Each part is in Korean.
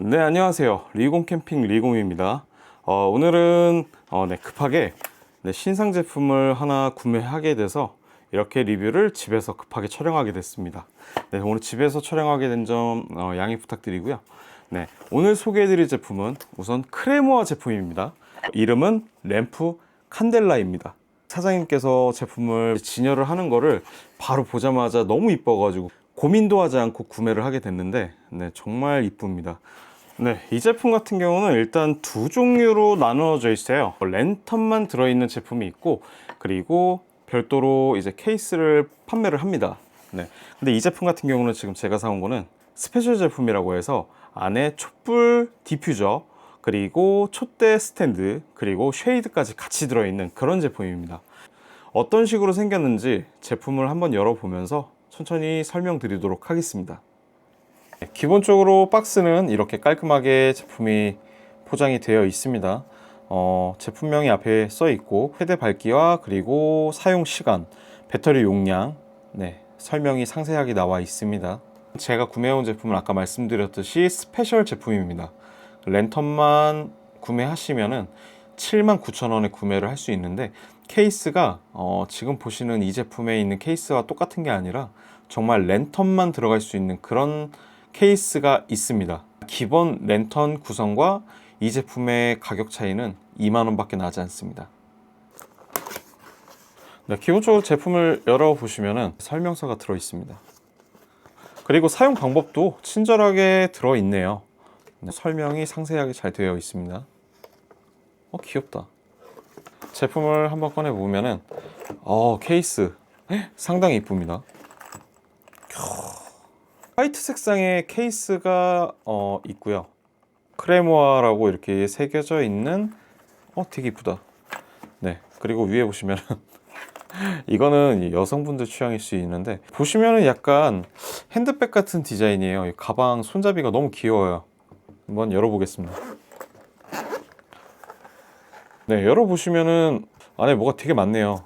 네, 안녕하세요. 리공 캠핑 리공입니다. 어, 오늘은 어, 네, 급하게 네, 신상 제품을 하나 구매하게 돼서 이렇게 리뷰를 집에서 급하게 촬영하게 됐습니다. 네, 오늘 집에서 촬영하게 된점 어, 양해 부탁드리고요. 네, 오늘 소개해드릴 제품은 우선 크레모아 제품입니다. 이름은 램프 칸델라입니다. 사장님께서 제품을 진열을 하는 거를 바로 보자마자 너무 이뻐가지고 고민도 하지 않고 구매를 하게 됐는데 네, 정말 이쁩니다. 네, 이 제품 같은 경우는 일단 두 종류로 나누어져 있어요. 랜턴만 들어있는 제품이 있고 그리고 별도로 이제 케이스를 판매를 합니다. 네. 근데 이 제품 같은 경우는 지금 제가 사온 거는 스페셜 제품이라고 해서 안에 촛불 디퓨저 그리고 촛대 스탠드 그리고 쉐이드까지 같이 들어있는 그런 제품입니다. 어떤 식으로 생겼는지 제품을 한번 열어보면서 천천히 설명드리도록 하겠습니다. 네, 기본적으로 박스는 이렇게 깔끔하게 제품이 포장이 되어 있습니다. 어, 제품명이 앞에 써 있고 최대 밝기와 그리고 사용 시간, 배터리 용량, 네, 설명이 상세하게 나와 있습니다. 제가 구매해온 제품은 아까 말씀드렸듯이 스페셜 제품입니다. 랜턴만 구매하시면은 79,000원에 구매를 할 수 있는데 케이스가 어, 지금 보시는 이 제품에 있는 케이스와 똑같은 게 아니라 정말 랜턴만 들어갈 수 있는 그런 케이스가 있습니다. 기본 랜턴 구성과 이 제품의 가격 차이는 2만원 밖에 나지 않습니다. 네, 기본적으로 제품을 열어보시면 설명서가 들어 있습니다. 그리고 사용 방법도 친절하게 들어 있네요. 네, 설명이 상세하게 잘 되어 있습니다. 어, 귀엽다. 제품을 한번 꺼내 보면은 어, 케이스 헉, 상당히 이쁩니다. 화이트 색상의 케이스가 어, 있고요. 크레모아라고 이렇게 새겨져 있는 어 되게 이쁘다. 네 그리고 위에 보시면은 이거는 여성분들 취향일 수 있는데 보시면은 약간 핸드백 같은 디자인이에요. 이 가방 손잡이가 너무 귀여워요. 한번 열어보겠습니다. 네 열어보시면은 안에 뭐가 되게 많네요.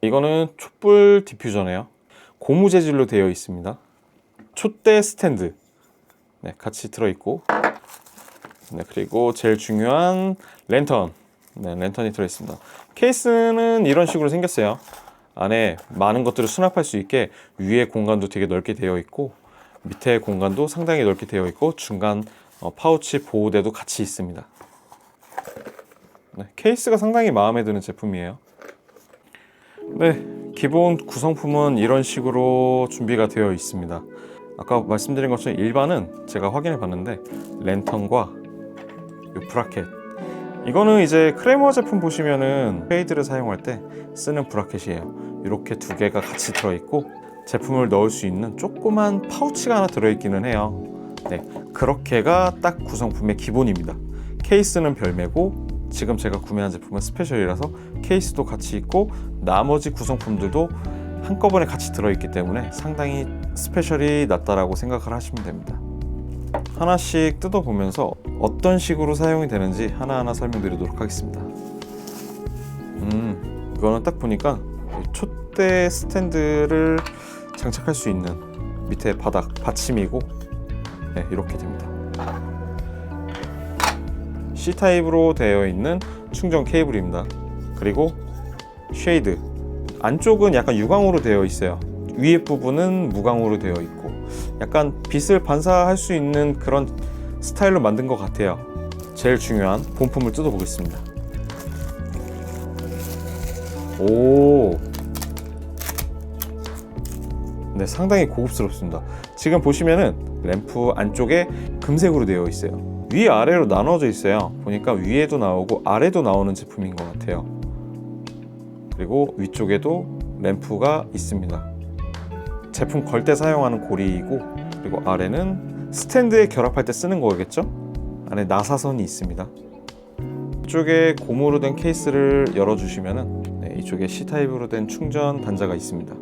이거는 촛불 디퓨저네요. 고무 재질로 되어 있습니다. 촛대 스탠드 네, 같이 들어있고 네, 그리고 제일 중요한 랜턴 네, 랜턴이 들어있습니다. 케이스는 이런 식으로 생겼어요. 안에 많은 것들을 수납할 수 있게 위에 공간도 되게 넓게 되어 있고 밑에 공간도 상당히 넓게 되어 있고 중간 어, 파우치 보호대도 같이 있습니다. 네, 케이스가 상당히 마음에 드는 제품이에요. 네, 기본 구성품은 이런 식으로 준비가 되어 있습니다. 아까 말씀드린 것처럼 일반은 제가 확인해 봤는데 랜턴과 이 브라켓 이거는 이제 크레머 제품 보시면은 페이드를 사용할 때 쓰는 브라켓이에요. 이렇게 두 개가 같이 들어 있고 제품을 넣을 수 있는 조그만 파우치가 하나 들어 있기는 해요. 네, 그렇게가 딱 구성품의 기본입니다. 케이스는 별매고 지금 제가 구매한 제품은 스페셜이라서 케이스도 같이 있고 나머지 구성품들도 한꺼번에 같이 들어있기 때문에 상당히 스페셜이 낫다라고 생각을 하시면 됩니다. 하나씩 뜯어보면서 어떤 식으로 사용이 되는지 하나하나 설명드리도록 하겠습니다. 음, 이거는 딱 보니까 촛대 스탠드를 장착할 수 있는 밑에 바닥 받침이고 네, 이렇게 됩니다. C타입으로 되어 있는 충전 케이블입니다. 그리고 쉐이드 안쪽은 약간 유광으로 되어 있어요. 위에 부분은 무광으로 되어 있고 약간 빛을 반사할 수 있는 그런 스타일로 만든 것 같아요. 제일 중요한 본품을 뜯어 보겠습니다. 오, 네 상당히 고급스럽습니다. 지금 보시면은 램프 안쪽에 금색으로 되어 있어요. 위 아래로 나눠져 있어요. 보니까 위에도 나오고 아래도 나오는 제품인 것 같아요. 그리고 위쪽에도 램프가 있습니다. 제품 걸 때 사용하는 고리이고 그리고 아래는 스탠드에 결합할 때 쓰는 거겠죠? 안에 나사선이 있습니다. 이쪽에 고무로 된 케이스를 열어주시면은 네, 이쪽에 C 타입으로 된 충전 단자가 있습니다.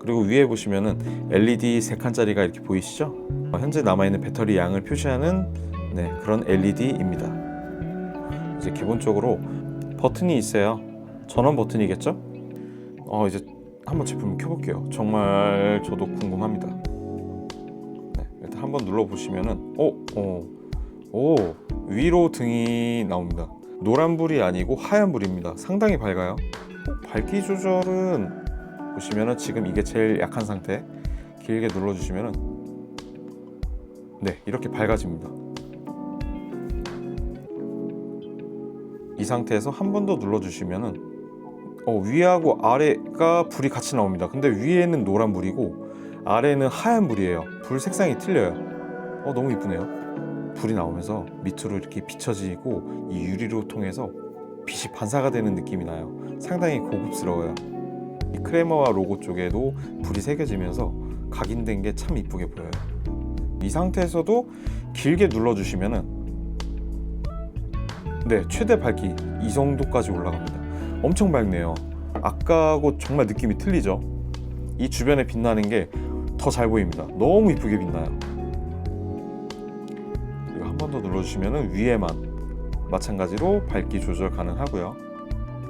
그리고 위에 보시면은 LED 3칸짜리가 이렇게 보이시죠? 어, 현재 남아있는 배터리 양을 표시하는 네, 그런 LED입니다. 이제 기본적으로 버튼이 있어요. 전원 버튼이겠죠? 어, 이제 한번 제품 켜볼게요. 정말 저도 궁금합니다. 네, 일단 한번 눌러 보시면은 오, 오, 오 위로 등이 나옵니다. 노란불이 아니고 하얀불입니다. 상당히 밝아요. 어, 밝기 조절은 보시면은 지금 이게 제일 약한 상태. 길게 눌러주시면은 네 이렇게 밝아집니다. 이 상태에서 한 번 더 눌러주시면은 어, 위하고 아래가 불이 같이 나옵니다. 근데 위에는 노란 불이고 아래는 하얀 불이에요. 불 색상이 틀려요. 어 너무 이쁘네요. 불이 나오면서 밑으로 이렇게 비춰지고 이 유리로 통해서 빛이 반사가 되는 느낌이 나요. 상당히 고급스러워요. 이 크레머와 로고 쪽에도 불이 새겨지면서 각인된 게 참 이쁘게 보여요. 이 상태에서도 길게 눌러주시면은 네 최대 밝기 이 정도까지 올라갑니다. 엄청 밝네요. 아까하고 정말 느낌이 틀리죠. 이 주변에 빛나는 게 더 잘 보입니다. 너무 이쁘게 빛나요. 그리고 한 번 더 눌러주시면은 위에만 마찬가지로 밝기 조절 가능하고요.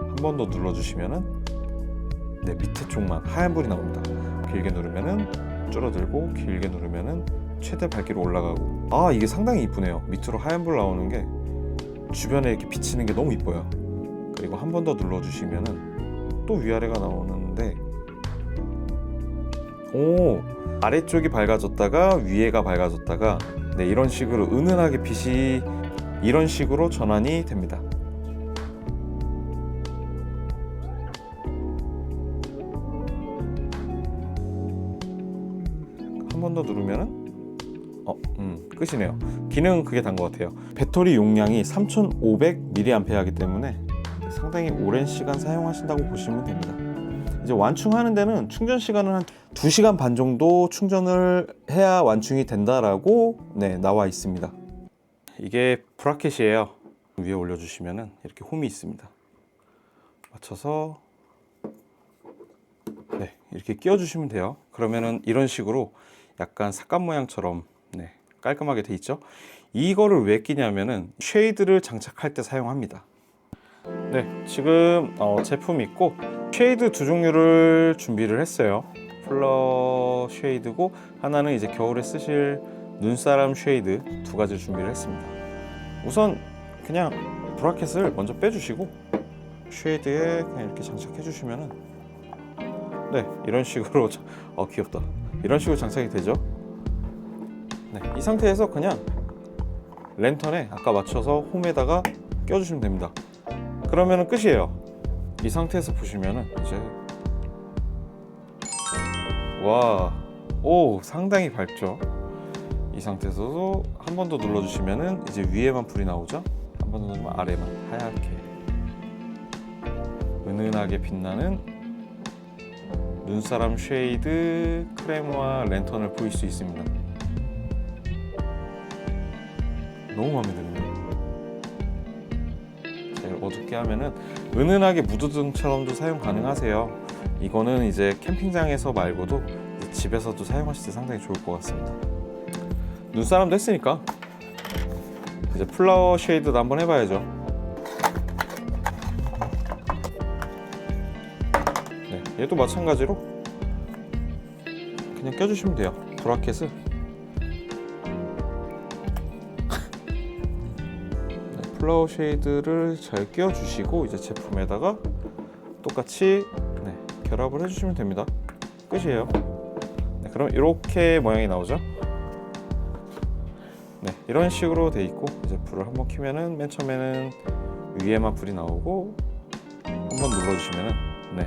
한 번 더 눌러주시면은 네 밑에 쪽만 하얀 불이 나옵니다. 길게 누르면은 줄어들고 길게 누르면은 최대 밝기로 올라가고 아 이게 상당히 이쁘네요. 밑으로 하얀 불 나오는 게 주변에 이렇게 비치는 게 너무 이뻐요. 그리고 한 번 더 눌러주시면은 또 위아래가 나오는데 오 아래쪽이 밝아졌다가 위에가 밝아졌다가 네 이런 식으로 은은하게 빛이 이런 식으로 전환이 됩니다. 누르면은 어, 음, 끝이네요. 기능은 그게 단 것 같아요. 배터리 용량이 3,500mAh이기 때문에 상당히 오랜 시간 사용하신다고 보시면 됩니다. 이제 완충하는 데는 충전 시간은 한 2시간 반 정도 충전을 해야 완충이 된다라고 네, 나와 있습니다. 이게 브라켓이에요. 위에 올려 주시면은 이렇게 홈이 있습니다. 맞춰서 네, 이렇게 끼워 주시면 돼요. 그러면은 이런 식으로 약간 삭감 모양처럼 네, 깔끔하게 돼 있죠. 이거를 왜 끼냐면은 쉐이드를 장착할 때 사용합니다. 네, 지금 어, 제품 있고 쉐이드 두 종류를 준비를 했어요. 플러 쉐이드고 하나는 이제 겨울에 쓰실 눈사람 쉐이드 두 가지를 준비를 했습니다. 우선 그냥 브라켓을 먼저 빼주시고 쉐이드에 그냥 이렇게 장착해 주시면은 네 이런 식으로 어 귀엽다 이런 식으로 장착이 되죠. 네, 이 상태에서 그냥 랜턴에 아까 맞춰서 홈에다가 껴주시면 됩니다. 그러면은 끝이에요. 이 상태에서 보시면은 이제 와, 오 상당히 밝죠. 이 상태에서도 한 번 더 눌러주시면은 이제 위에만 불이 나오죠. 한 번 더 누르면 아래만 하얗게 은은하게 빛나는 눈사람 쉐이드 크레모와 랜턴을 보일 수 있습니다. 너무 마음에 드네요. 제일 어둡게 하면은 은은하게 무드등처럼도 사용 가능하세요. 이거는 이제 캠핑장에서 말고도 집에서도 사용하실 때 상당히 좋을 것 같습니다. 눈사람도 했으니까 이제 플라워 쉐이드도 한번 해봐야죠. 네, 얘도 마찬가지로 그냥 껴주시면 돼요. 브라켓을 네, 플라워 쉐이드를 잘 끼워주시고 이제 제품에다가 똑같이 네, 결합을 해주시면 됩니다. 끝이에요. 네, 그럼 이렇게 모양이 나오죠. 네, 이런 식으로 돼 있고 이제 불을 한번 켜면은 맨 처음에는 위에만 불이 나오고 한번 눌러주시면은 네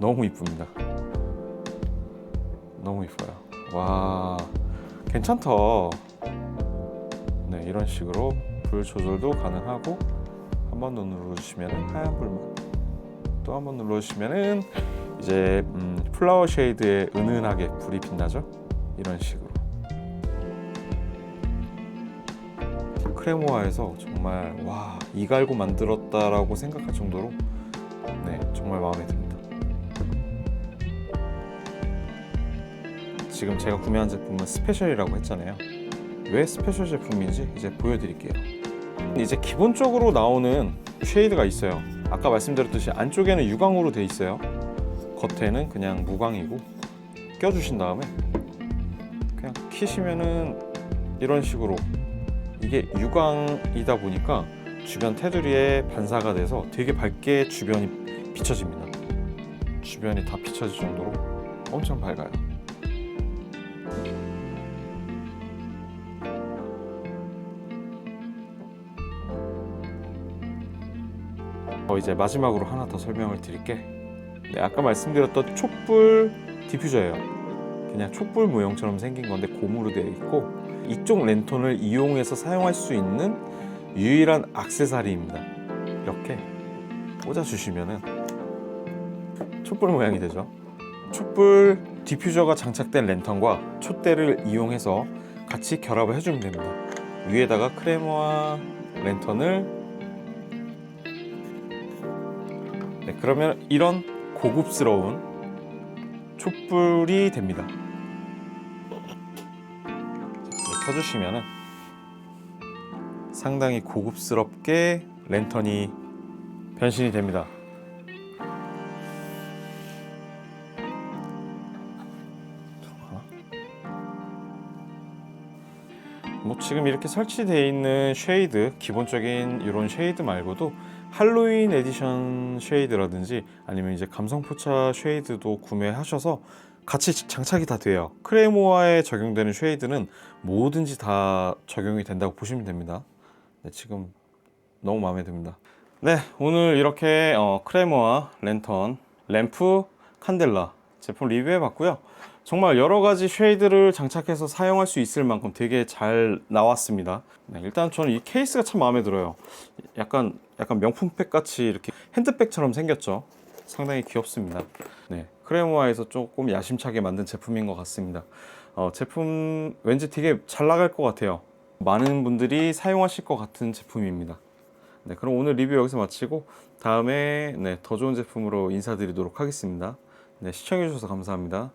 너무 이쁩니다. 너무 이뻐요. 와 괜찮다. 네 이런 식으로 불 조절도 가능하고 한 번 더 눌러주시면은 하얀 불만 또 한 번 눌러주시면은 이제 음, 플라워 쉐이드에 은은하게 불이 빛나죠. 이런 식으로 크레모아에서 정말 와 이갈고 만들었다라고 생각할 정도로 네 정말 마음에 듭니다. 지금 제가 구매한 제품은 스페셜이라고 했잖아요. 왜 스페셜 제품인지 이제 보여드릴게요. 이제 기본적으로 나오는 쉐이드가 있어요. 아까 말씀드렸듯이 안쪽에는 유광으로 돼 있어요. 겉에는 그냥 무광이고 껴주신 다음에 그냥 키시면은 이런 식으로 이게 유광이다 보니까 주변 테두리에 반사가 돼서 되게 밝게 주변이 비춰집니다. 주변이 다 비춰질 정도로 엄청 밝아요. 어, 이제 마지막으로 하나 더 설명을 드릴게. 네, 아까 말씀드렸던 촛불 디퓨저예요. 그냥 촛불 모형처럼 생긴 건데 고무로 되어 있고 이쪽 랜턴을 이용해서 사용할 수 있는 유일한 악세사리입니다. 이렇게 꽂아 주시면은 촛불 모양이 되죠. 촛불 디퓨저가 장착된 랜턴과 촛대를 이용해서 같이 결합을 해주면 됩니다. 위에다가 크레모와 랜턴을 그러면 이런 고급스러운 촛불이 됩니다. 자, 켜주시면은 상당히 고급스럽게 랜턴이 변신이 됩니다. 뭐 지금 이렇게 설치되어 있는 쉐이드 기본적인 이런 쉐이드 말고도 할로윈 에디션 쉐이드라든지 아니면 이제 감성 포차 쉐이드도 구매하셔서 같이 장착이 다 돼요. 크레모아에 적용되는 쉐이드는 뭐든지 다 적용이 된다고 보시면 됩니다. 네, 지금 너무 마음에 듭니다. 네, 오늘 이렇게 어, 크레모아 랜턴, 램프, 칸델라 제품 리뷰해 봤고요. 정말 여러 가지 쉐이드를 장착해서 사용할 수 있을 만큼 되게 잘 나왔습니다. 네, 일단 저는 이 케이스가 참 마음에 들어요. 약간 약간 명품백 같이 이렇게 핸드백처럼 생겼죠. 상당히 귀엽습니다. 네, 크레모아에서 조금 야심차게 만든 제품인 것 같습니다. 어, 제품 왠지 되게 잘 나갈 것 같아요. 많은 분들이 사용하실 것 같은 제품입니다. 네, 그럼 오늘 리뷰 여기서 마치고 다음에 네, 더 좋은 제품으로 인사드리도록 하겠습니다. 네, 시청해주셔서 감사합니다.